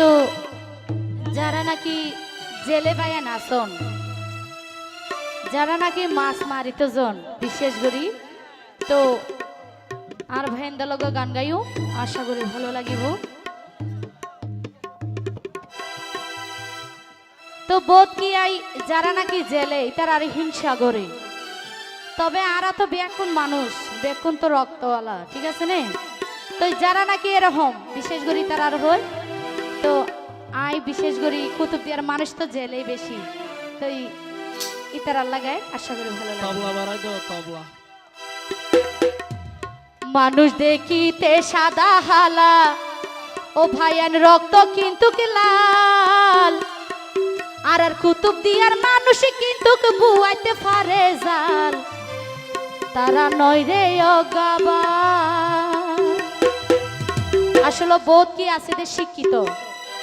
তো যারা নাকি জেলে বাইয়া নাচন, যারা নাকি মাছ মারিত জন বিশেষ করি, তো আর ভাইন্দা লগ গান গাইও, আশা করি ভালো লাগিব। তো বোধ কি আই যারা নাকি জেলে, তার আর হিংসা করে। তবে আরা তো বেকুন মানুষ, বেকুন তো রক্তওয়ালা, ঠিক আছে নে? তো যারা নাকি এরকম, বিশেষ করে তার আর হয়। তো আই বিশেষ করে কুতুবদিয়ার মানুষ তো জেলেই বেশি। তো ইতার আল্লাহ গায়ে আশা করি ভালো তবলা বাড়াই দাও তবলা। মানুষ দেখিতে সাদা হালা ও ভাইয়ান রক্ত কিন্তু কি লাল। আর আর কুতুব দিয়ার মানুষ কিন্তু বুয়াইতে পারে জাল। তারা নয় রে অগাবা। আসলে বোধ কি আছে শিক্ষিত?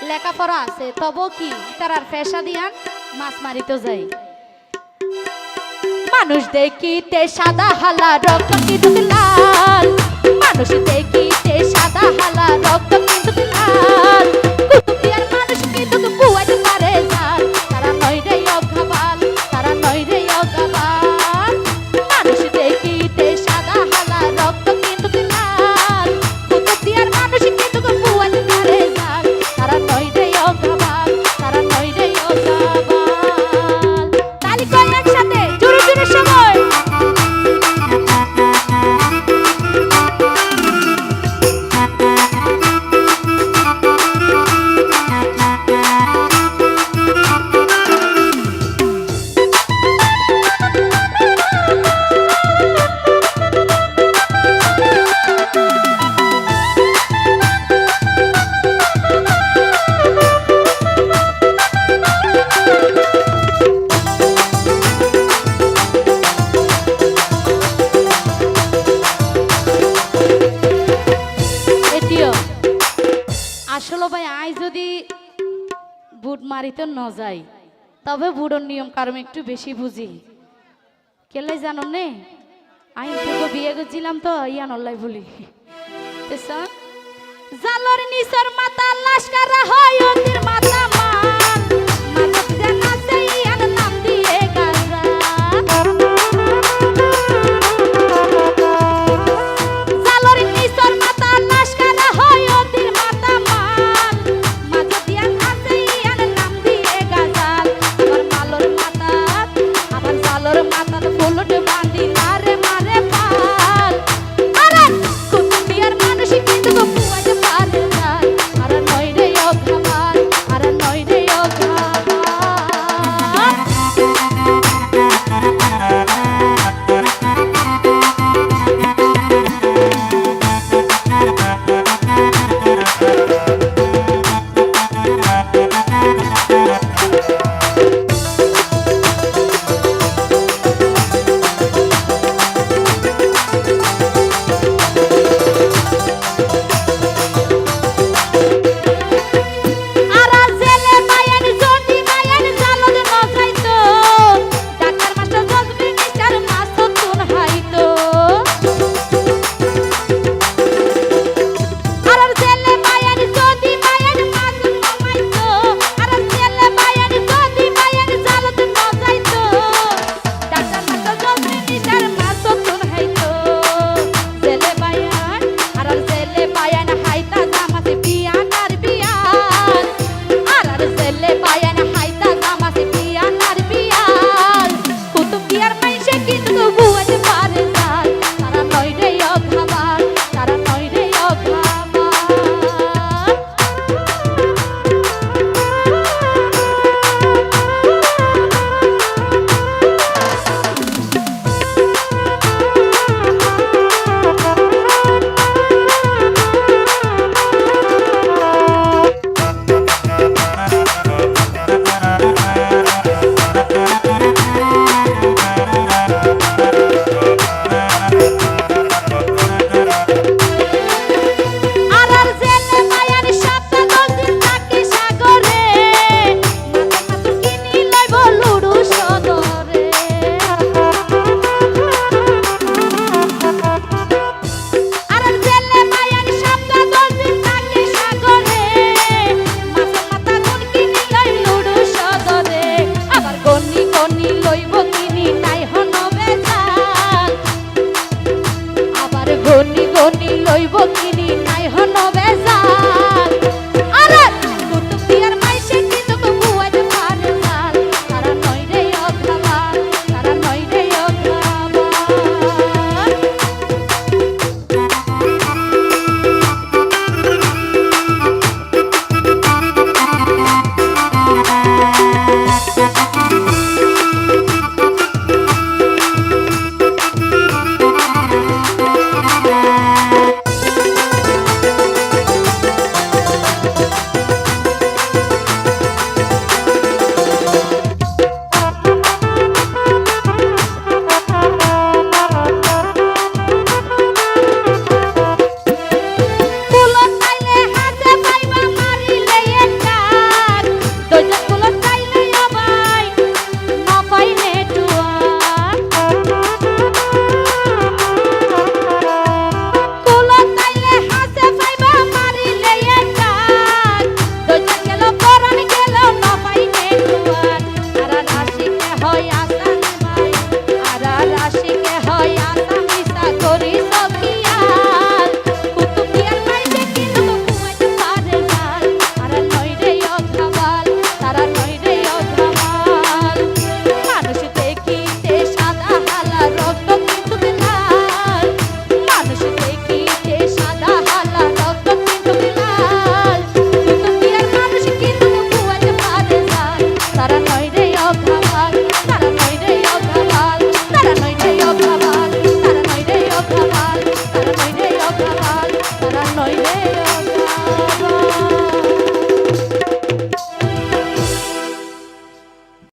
লেখাপড়া আছে তবু কি তারার পেশা দিয়ান মাছ মারিতে যাই? মানুষ দেখিতে সাদা হালা, রক্ত কিন্তু লাল। মানুষ দেখিতে সাদা হালা, রক্ত কিন্তু লাল। ভাই, আই যদি বুট মারিতে ন যাই, তবে বুড়োর নিয়ম কারণ একটু বেশি বুঝি। কেলে জানো নে? আই তোকে বিয়ে করছিলাম তো ইয়ান অল্লাই বলি জালর নিচর মাতা লাশকারা হয় অতির মাথা আলোর মাতাল ফুলট বাঁধিল